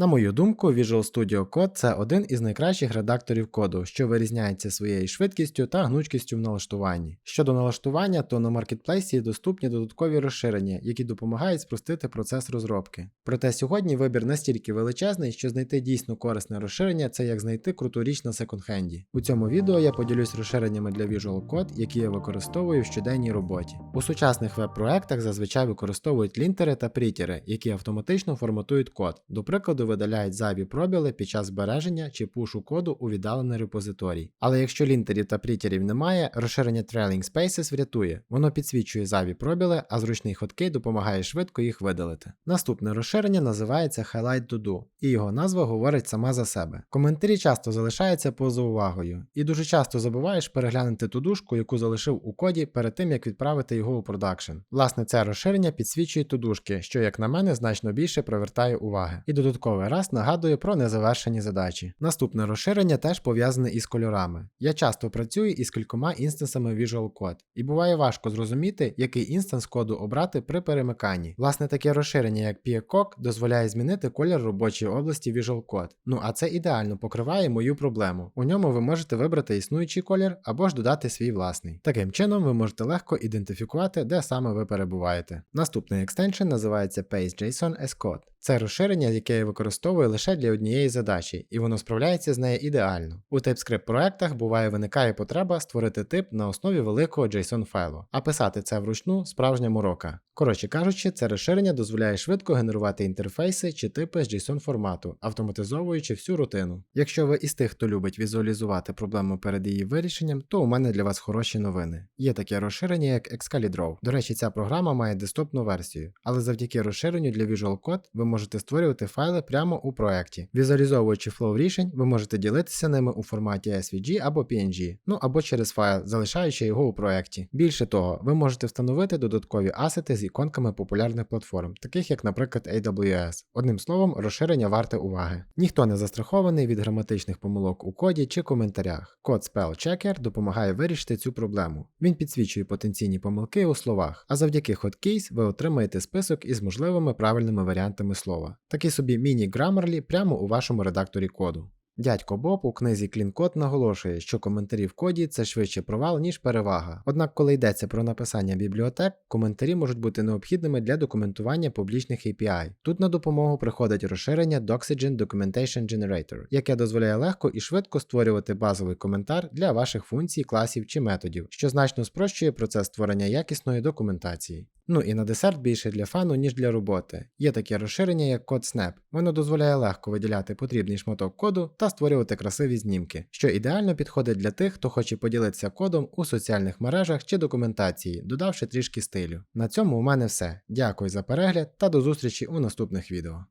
На мою думку, Visual Studio Code це один із найкращих редакторів коду, що вирізняється своєю швидкістю та гнучкістю в налаштуванні. Щодо налаштування, то на маркетплейсі доступні додаткові розширення, які допомагають спростити процес розробки. Проте сьогодні вибір настільки величезний, що знайти дійсно корисне розширення це як знайти круту річ на секонд-хенді. У цьому відео я поділюсь розширеннями для Visual Code, які я використовую в щоденній роботі. У сучасних веб-проектах зазвичай використовують лінтери та прітери, які автоматично форматують код. До прикладу, видаляють зайві пробіли під час збереження чи пушу коду у віддалений репозиторій. Але якщо лінтерів та прітерів немає, розширення Trailing Spaces врятує. Воно підсвічує зайві пробіли, а зручний хоткей допомагає швидко їх видалити. Наступне розширення називається Highlight to Do, і його назва говорить сама за себе. Коментарі часто залишаються поза увагою, і дуже часто забуваєш переглянути ту дужку, яку залишив у коді перед тим, як відправити його у продакшн. Власне, це розширення підсвічує тудушки, що, як на мене, значно більше привертає уваги. І додатковий раз нагадує про незавершені задачі. Наступне розширення теж пов'язане із кольорами. Я часто працюю із кількома інстансами Visual Code, і буває важко зрозуміти, який інстанс коду обрати при перемиканні. Власне, таке розширення, як Peacock, дозволяє змінити колір робочої області Visual Code. Ну а це ідеально покриває мою проблему. У ньому ви можете вибрати існуючий колір або ж додати свій власний. Таким чином, ви можете легко ідентифікувати, де саме ви перебуваєте. Наступний екстеншн називається PageJSON as Code. Це розширення, яке я використовую лише для однієї задачі, і воно справляється з нею ідеально. У TypeScript проектах буває виникає потреба створити тип на основі великого JSON файлу, а писати це вручну справжня морока. Коротше кажучи, це розширення дозволяє швидко генерувати інтерфейси чи типи з JSON формату, автоматизовуючи всю рутину. Якщо ви із тих, хто любить візуалізувати проблему перед її вирішенням, то у мене для вас хороші новини. Є таке розширення, як Excalidraw. До речі, ця програма має десктопну версію, але завдяки розширенню для Visual Code ви можете створювати файли прямо у проєкті. Візуалізовуючи флоу рішень, ви можете ділитися ними у форматі SVG або PNG, ну або через файл, залишаючи його у проєкті. Більше того, ви можете встановити додаткові асети з іконками популярних платформ, таких як, наприклад, AWS. Одним словом, розширення варте уваги. Ніхто не застрахований від граматичних помилок у коді чи коментарях. Код Spell Checker допомагає вирішити цю проблему. Він підсвічує потенційні помилки у словах, а завдяки Hotkeys ви отримаєте список із можливими правильними варіантами слова. Такий собі міні-грамарлі прямо у вашому редакторі коду. Дядько Боб у книзі Клінкод наголошує, що коментарі в коді це швидше провал, ніж перевага. Однак, коли йдеться про написання бібліотек, коментарі можуть бути необхідними для документування публічних API. Тут на допомогу приходить розширення Doxygen Documentation Generator, яке дозволяє легко і швидко створювати базовий коментар для ваших функцій, класів чи методів, що значно спрощує процес створення якісної документації. Ну і на десерт більше для фану, ніж для роботи. Є таке розширення, як CodeSnap. Воно дозволяє легко виділяти потрібний шматок коду та створювати красиві знімки, що ідеально підходить для тих, хто хоче поділитися кодом у соціальних мережах чи документації, додавши трішки стилю. На цьому у мене все. Дякую за перегляд та до зустрічі у наступних відео.